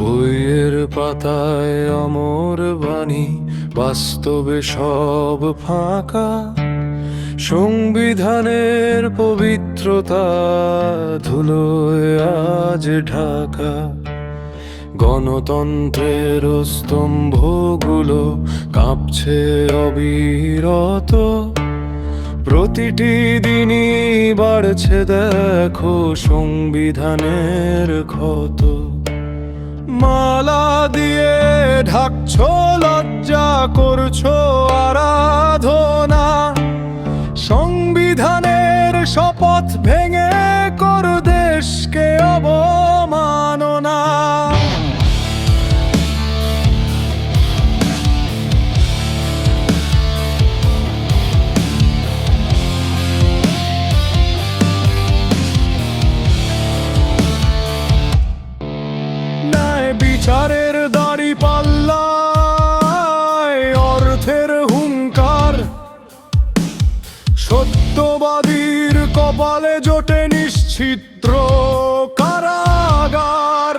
বইয়ের পাতায় অমর বাণী, বাস্তবে সব ফাঁকা। সংবিধানের পবিত্রতা ধুলোয় আজ ঢাকা। গণতন্ত্রের স্তম্ভগুলো কাঁপছে অবিরত। প্রতিটি দিনই বাড়ছে দেখো সংবিধানের ক্ষত। মালা দিয়ে ঢাকছো লজ্জা করছ আরাধনা সত্যবাদীর কপালে জোটে নিশ্চিত্র কারাগার।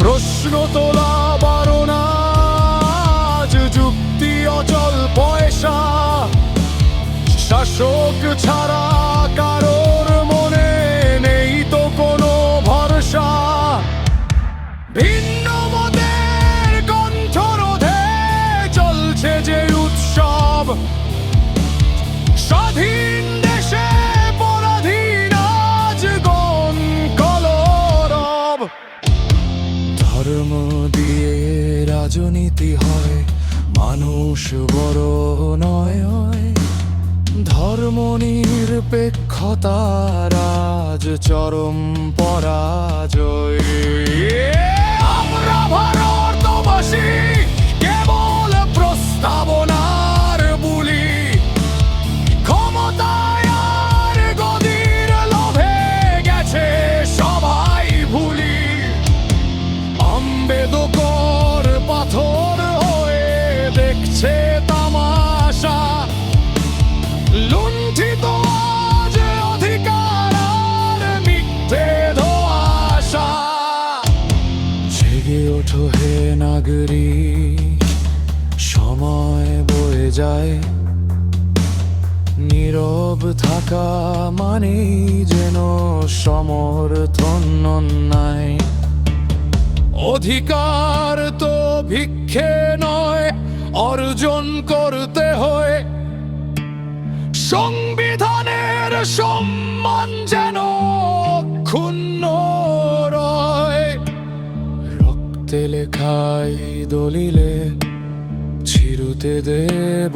প্রশ্ন তোলা বারণাজ যুক্তি অচল পয়সা। শাসক ছাড়া রাজনীতি হয়, মানুষ বড় নয়। ধর্ম নিরপেক্ষতার আজ চরম পরাজয়। আমরা ভারতবাসী, কেবল প্রস্তাবনার বুলি। ক্ষমতায় আর গদির লোভে গেছে সবাই ভুলি। আম্বেদকর হে সময় বয়ে যায়। নীরব থাকা মানেই যেন সমর্থন নাই অধিকার তো ভিক্ষে নয়, অর্জন করতে হয় সংবিধানের সম্মান যেন ক্ষুণ্ণ রয়। রক্তে লেখাই দলিলে ছিরুতে দেব